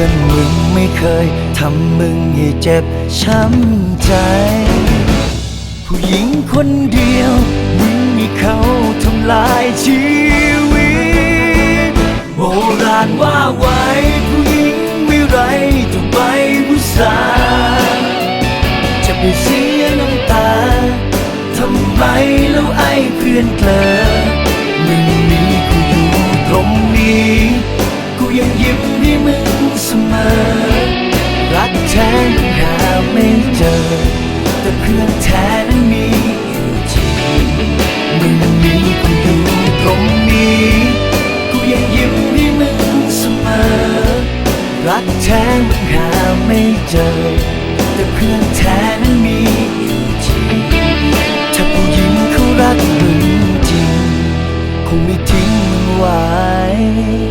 พื่อนมึงไม่เคยทำมึงให้เจ็บช้ำใจ ผู้หญิงคนเดียว มึงมีเขาทำลายชีวิต โบราณว่าไว้ ผู้หญิงไม่ไรต้องไปผู้สาจะไปเสียน้ำตา ทำไมแล้วไอ้เพื่อนเกลอ สมอ รักแท้หาไม่เจอ แต่เพื่อนแท้นั้นมีอยู่จริงมึงมีกูอยู่ตรงนี้ กูยังยิ้มให้มึงเสมอ รักแท้หาไม่เจอ แต่เพื่อนแท้นั้นมีอยู่จริงถ้าผู้หญิงเขารักมึงจริง คงไม่ทิ้งมึงไว้